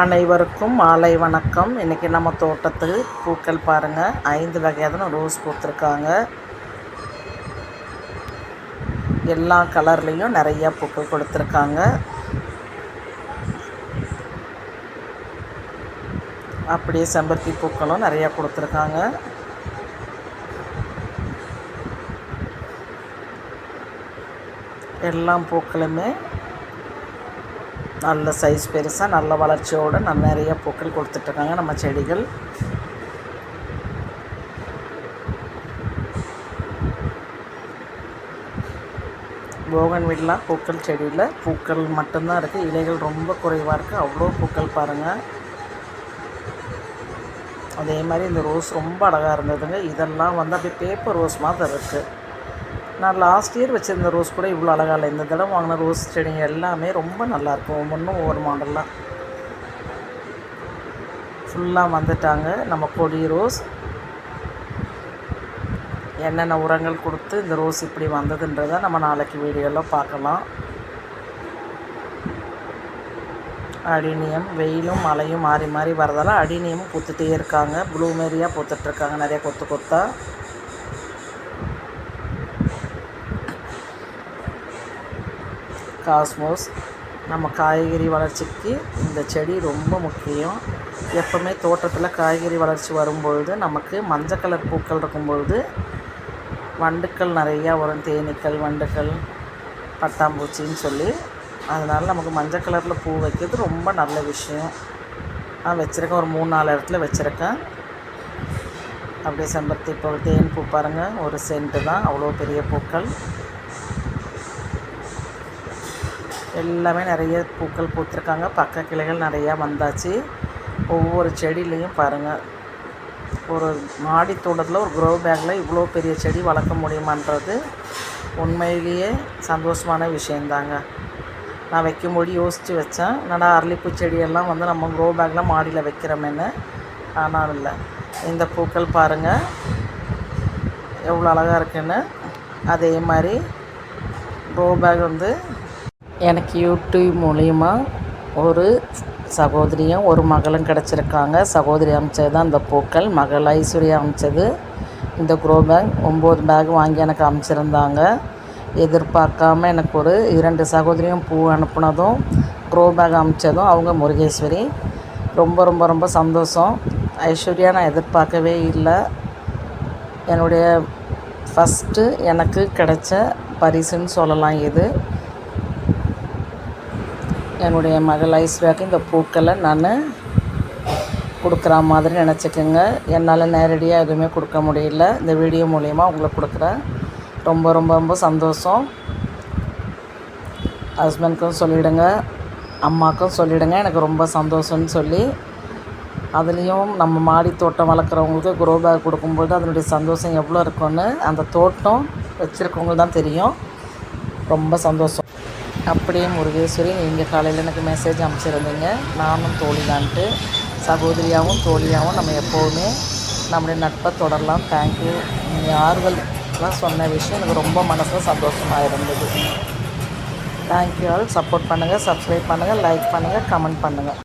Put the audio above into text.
அனைவருக்கும் மாலை வணக்கம். இன்றைக்கி நம்ம தோட்டத்தில் பூக்கள் பாருங்கள் ஐந்து வகையான ரோஸ் பூத்துருக்காங்க. எல்லா கலர்லேயும் நிறையா பூக்கள் கொடுத்துருக்காங்க. அப்படியே செம்பருத்தி பூக்களும் நிறையா கொடுத்துருக்காங்க. எல்லா பூக்களுமே நல்ல சைஸ் பெருசாக நல்ல வளர்ச்சியோடு நல்ல நிறைய பூக்கள் கொடுத்துட்ருக்காங்க நம்ம செடிகள். போகன் வீடெலாம் பூக்கள் செடியில். பூக்கள் மட்டும்தான் இருக்குது இலைகள் ரொம்ப குறைவாக இருக்குது அவ்வளோ பூக்கள் பாருங்கள் அதே மாதிரி இந்த ரோஸ் ரொம்ப அழகாக இருந்ததுங்க. இதெல்லாம் வந்து அப்படியே பேப்பர் ரோஸ் மாதிரி இருக்குது நான் லாஸ்ட் இயர் வச்சுருந்த ரோஸ் கூட இவ்வளோ அழகாக இல்லை. இந்த தடவை வாங்கின ரோஸ் செடிங்க எல்லாமே ரொம்ப நல்லாயிருக்கும் ஒவ்வொன்றும் ஒவ்வொரு மாடலாக ஃபுல்லாக வந்துட்டாங்க. நம்ம கொடி ரோஸ் என்னென்ன உரங்கள் கொடுத்து இந்த ரோஸ் இப்படி வந்ததுன்றதை நம்ம நாளைக்கு வீடியோவில் பார்க்கலாம். அடினியம் வெயிலும் மழையும் மாறி மாறி வரதால் அடினியமும் பூத்துட்டே இருக்காங்க. ப்ளூமேரியாக பூத்துட்ருக்காங்க நிறைய கொத்து கொத்தாக காஸ்மோஸ் நம்ம காய்கறி வளர்ச்சிக்கு இந்த செடி ரொம்ப முக்கியம். எப்போவுமே தோட்டத்தில் காய்கறி வளர்ச்சி வரும்பொழுது நமக்கு மஞ்சள் கலர் பூக்கள் இருக்கும்பொழுது வண்டுக்கள் நிறையா வரும். தேனீக்கள் வண்டுக்கள் பட்டாம்பூச்சின்னு சொல்லி. அதனால் நமக்கு மஞ்சள் கலரில் பூ வைக்கிறது ரொம்ப நல்ல விஷயம். நான் வச்சுருக்கேன் ஒரு மூணு நாலு இடத்துல வச்சுருக்கேன். அப்படியே செம்பருத்தி இப்போ தேன் பூ பாருங்கள் ஒரு சென்ட்டு தான். அவ்வளோ பெரிய பூக்கள். எல்லாமே நிறைய பூக்கள் பூத்துருக்காங்க. பக்க கிளைகள் நிறையா வந்தாச்சு. ஒவ்வொரு செடியிலையும் பாருங்கள் ஒரு மாடி தோட்டத்தில் ஒரு க்ரோ பேக்கில் இவ்வளோ பெரிய செடி வளர்க்க முடியுமான்றது உண்மையிலேயே சந்தோஷமான விஷயந்தாங்க. நான் வைக்கும்போது யோசித்து வச்சேன். என்னடா அரளிப்பூ செடியெல்லாம் வந்து நம்ம க்ரோ பேக்கில் மாடியில் வைக்கிறோமேன்னு. ஆனால் இல்லை. இந்த பூக்கள் பாருங்கள் எவ்வளோ அழகாக இருக்குன்னு. அதே மாதிரி க்ரோ பேக் வந்து எனக்கு யூடியூப் மூலிமா ஒரு சகோதரியும் ஒரு மகளும் கிடச்சிருக்காங்க. சகோதரி அமைச்சது தான் இந்த பூக்கள். மகள் ஐஸ்வர்யா அமைச்சது. இந்த க்ரோ பேக் ஒம்பது பேக் வாங்கி எனக்கு அமைச்சிருந்தாங்க. எதிர்பார்க்காம எனக்கு ஒரு இரண்டு சகோதரியும் பூ அனுப்புனதும் க்ரோ பேக் அமைச்சதும் அவங்க முருகேஸ்வரி. ரொம்ப ரொம்ப ரொம்ப சந்தோஷம். ஐஸ்வர்யா நான் எதிர்பார்க்கவே இல்லை. என்னுடைய ஃபஸ்ட்டு எனக்கு கிடைச்ச பரிசுன்னு சொல்லலாம் இது. என்னுடைய மகள் ஐஸ்வர்யாவுக்கு இந்த பூக்களை நான் கொடுக்குற மாதிரி நினச்சிக்கோங்க. என்னால் நேரடியாக எதுவுமே கொடுக்க முடியல. இந்த வீடியோ மூலயமா உங்களுக்கு கொடுக்குறேன். ரொம்ப ரொம்ப ரொம்ப சந்தோஷம். ஹஸ்பண்ட்க்கும் சொல்லிவிடுங்க அம்மாவுக்கும் சொல்லிவிடுங்க எனக்கு ரொம்ப சந்தோஷம்னு சொல்லி அதுலேயும் நம்ம மாடி தோட்டம் வளர்க்குறவங்களுக்கு குரோ பேக் கொடுக்கும்போது அதனுடைய சந்தோஷம் எவ்வளோ இருக்கும்னு அந்த தோட்டம் வச்சுருக்கவங்களுக்கு தான் தெரியும். ரொம்ப சந்தோஷம். அப்படியே முருகேஸ்வரி நீங்கள் காலையில் எனக்கு மெசேஜ் அனுப்பிச்சிருந்தீங்க. நானும் தோழிதான்ட்டு சகோதரியாகவும் தோழியாகவும் நம்ம எப்போவுமே நம்முடைய நட்பை தொடரலாம். தேங்க்யூ நீ ஆறுதல்லாம் சொன்ன விஷயம் எனக்கு ரொம்ப மனசில் சந்தோஷமாக இருந்தது. தேங்க்யூ ஆல் சப்போர்ட் பண்ணுங்கள் சப்ஸ்கிரைப் பண்ணுங்கள் லைக் பண்ணுங்கள் கமெண்ட் பண்ணுங்கள்